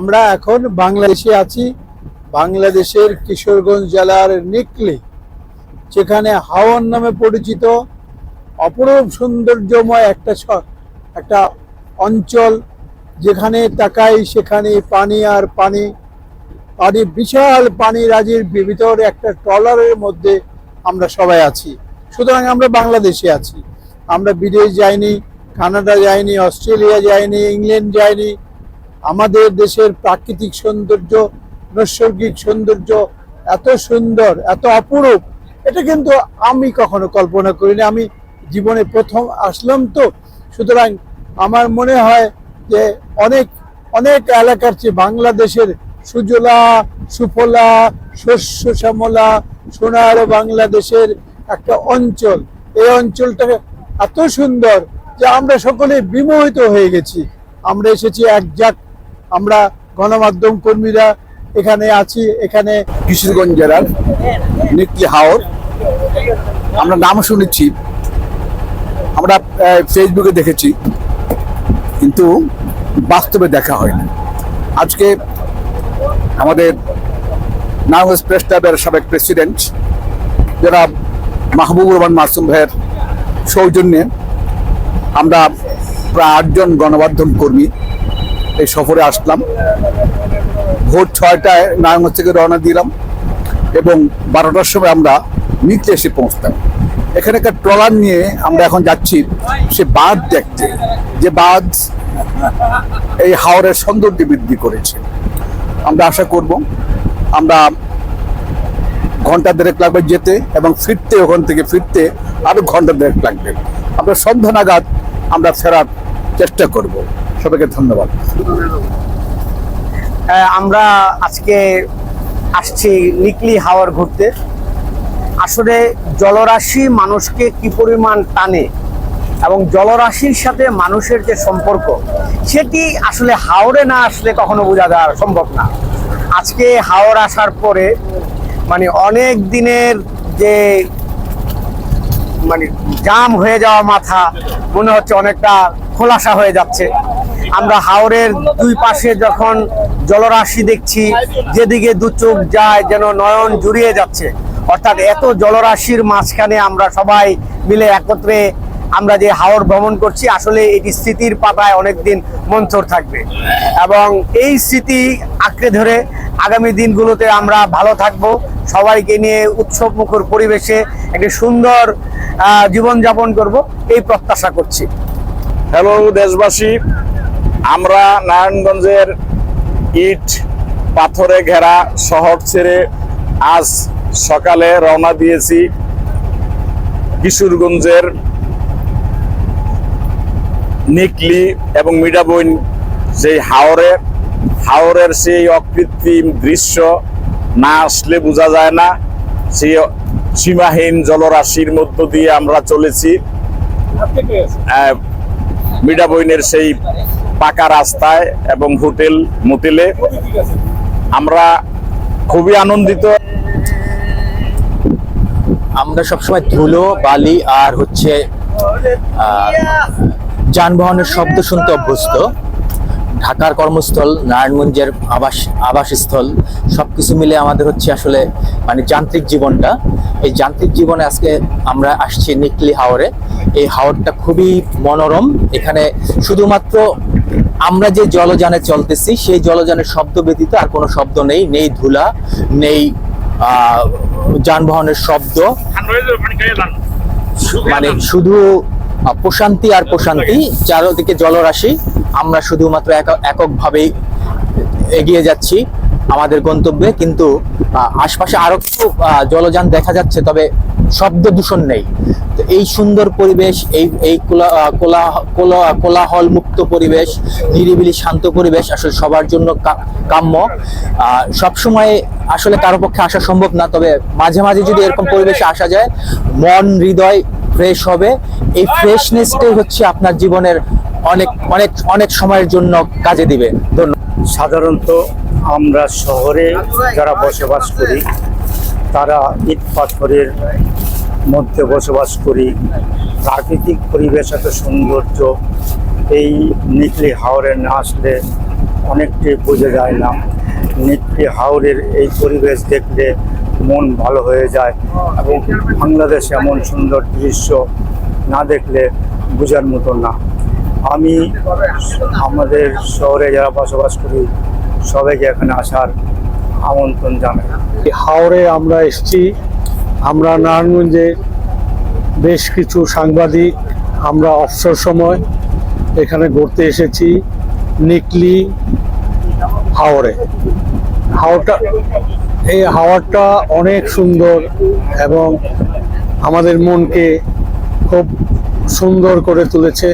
আমরা এখন বাংলাদেশে আছি, বাংলাদেশের কিশোরগঞ্জ জেলার নিকলি, যেখানে হাওয়ান নামে পরিচিত অপরূপ সৌন্দর্যময় একটা একটা অঞ্চল, যেখানে তাকাই সেখানে পানি আর পানি পানি, বিশাল পানি রাজির ভিতর একটা ট্রলারের মধ্যে আমরা সবাই আছি। সুতরাং আমরা বাংলাদেশে আছি। আমরা বিদেশ যাইনি, কানাডা যাইনি, অস্ট্রেলিয়া যাইনি, ইংল্যান্ড যাইনি আমাদের দেশের প্রাকৃতিক সৌন্দর্য, নৈসর্গিক সৌন্দর্য এত সুন্দর, এত অপরূপ, এটা কিন্তু আমি কখনো কল্পনা করিনি। আমি জীবনে প্রথম আসলাম তো। সুতরাং আমার মনে হয় যে অনেক অনেক এলাকার চেয়ে বাংলাদেশের সুজলা, সুফলা, শস্য শ্যামলা, সোনার বাংলাদেশের একটা অঞ্চল, এই অঞ্চলটা এত সুন্দর যে আমরা সকলে বিমোহিত হয়ে গেছি। আমরা এসেছি এক একজাক আমরা গণমাধ্যম কর্মীরা এখানে আছি, এখানে কিশোরগঞ্জ জেলার নিকলি হাওর। আমরা নাম শুনেছি, আমরা ফেসবুকে দেখেছি, কিন্তু বাস্তবে দেখা হয়নি। আজকে আমাদের নার্ভাস প্রেস ক্লাবের সাবেক প্রেসিডেন্ট, যারা মাহবুবুর রহমান মাসুম ভাইয়ের সৌজন্যে আমরা প্রায় আটজন গণমাধ্যম কর্মী এই সফরে আসলাম। ভোর ছয়টায় নারায়ণগঞ্জ থেকে রওনা দিলাম এবং বারোটার সময় আমরা নিচে এসে পৌঁছতাম। এখানকার ট্রলার নিয়ে আমরা এখন যাচ্ছি সে বাঁধ দেখতে, যে বাঁধ এই হাওরের সৌন্দর্য বৃদ্ধি করেছে। আমরা আশা করব আমরা ঘণ্টা দেড়েক লাগবে যেতে এবং ফিরতে, ওখান থেকে ফিরতে আরও ঘণ্টা দেড়েক লাগবে। আমরা সন্ধ্যা নাগাদ আমরা ফেরার চেষ্টা করব। সবাইকে ধন্যবাদ। আমরা আজকে আসছি নিকলি হাওয়ার ঘুরতে। আসলে জলরাশি মানুষকে কি পরিমাণ টানে এবং জলরাশির সাথে মানুষের যে সম্পর্ক, সেটি আসলে হাওড়ে না আসলে কখনো বোঝা যাওয়া সম্ভব না। আজকে হাওড় আসার পরে মানে অনেক দিনের যে মানে জাম হয়ে যাওয়া মাথা, মনে হচ্ছে অনেকটা খোলাসা হয়ে যাচ্ছে। আমরা হাওরের দুই পাশে যখন জলরাশি দেখছি, যেদিকে দু চোখ যায় যেন নয়ন জুড়িয়ে যাচ্ছে। অর্থাৎ এত জলরাশির মাঝখানে আমরা সবাই মিলে একত্রে আমরা যে হাওর ভ্রমণ করছি, আসলে এটি স্মৃতির পাতায় অনেকদিন মন্থর থাকবে। এবং এই স্মৃতি আঁকড়ে ধরে আগামী দিনগুলোতে আমরা ভালো থাকব। সবাইকে নিয়ে উৎসব মুখর পরিবেশে একটি সুন্দর জীবনযাপন করব, এই প্রত্যাশা করছি। হ্যালো দেশবাসী আমরা নারায়ণগঞ্জের ইট পাথরে ঘেরা শহর ছেড়ে আজ সকালে রওনা দিয়েছি কিশোরগঞ্জের নিকলি এবং মিডাবইন সেই হাওরে। হাওরের সেই অকৃত্রিম দৃশ্য না আসলে বোঝা যায় না। সেই সীমাহীন জলরাশির মধ্য দিয়ে আমরা চলেছি। মিডাবইনের সেই পাকা রাস্তায় এবং হোটেল মোটেলে আমরা খুবই আনন্দিত। আমরা সবসময় ধুলো, বালি আর হচ্ছে যানবাহনের শব্দ শুনতে অভ্যস্ত। ঢাকার কর্মস্থল, নারায়ণগঞ্জের আবাস, আবাসস্থল সব কিছু মিলে আমাদের হচ্ছে আসলে মানে যান্ত্রিক জীবনটা। এই যান্ত্রিক জীবনে আজকে আমরা আসছি নিকলি হাওরে। এই হাওরটা খুবই মনোরম। এখানে শুধুমাত্র আমরা যে জলযানে চলতেছি, সেই জলযানের শব্দ ব্যতীত আর কোনো শব্দ নেই। নেই ধুলা, নেই যানবাহনের শব্দ। মানে শুধু প্রশান্তি আর প্রশান্তি, চারদিকে জলরাশি। আমরা শুধুমাত্র একক- এককভাবেই এগিয়ে যাচ্ছি আমাদের গন্তব্যে। কিন্তু আশপাশে আরও কিছু জলযান দেখা যাচ্ছে, তবে শব্দ দূষণ নেই। তো এই সুন্দর পরিবেশ, এই এই কোলা- কোলা- কোলা- কোলাহল মুক্ত পরিবেশ, নিরিবিলি শান্ত পরিবেশ আসলে সবার জন্য কাম্য। সবসময় আসলে কারও পক্ষে আসা সম্ভব না, তবে মাঝে মাঝে যদি এরকম পরিবেশে আসা যায়, মন, হৃদয় ফ্রেশ হবে। এই ফ্রেশনেসটাই হচ্ছে আপনার জীবনের অনেক অনেক অনেক সময়ের জন্য কাজে দিবে। ধন্যবাদ। সাধারণত আমরা শহরে যারা বসবাস করি তারা ইট পাথরের মধ্যে বসবাস করি। প্রাকৃতিক পরিবেশ এত সৌন্দর্য, এই নিকলি হাওরে না আসলে অনেকটাই বোঝা যায় না। নিকলি হাওরের এই পরিবেশ দেখলে মন ভালো হয়ে যায় এবং বাংলাদেশ এমন সুন্দর দৃশ্য না দেখলে বোঝার মতো না। আমি আমাদের শহরে যারা বসবাস করি, সবাইকে এখানে আসার আমন্ত্রণ জানাই। হাওড়ে আমরা এসেছি। আমরা নারায়ণগঞ্জে বেশ কিছু সাংবাদিক, আমরা অবসর সময় এখানে ঘুরতে এসেছি নিকলি হাওড়ে হাওড়টা এই হাওয়ারটা অনেক সুন্দর এবং আমাদের মনকে খুব সুন্দর করে তুলেছে।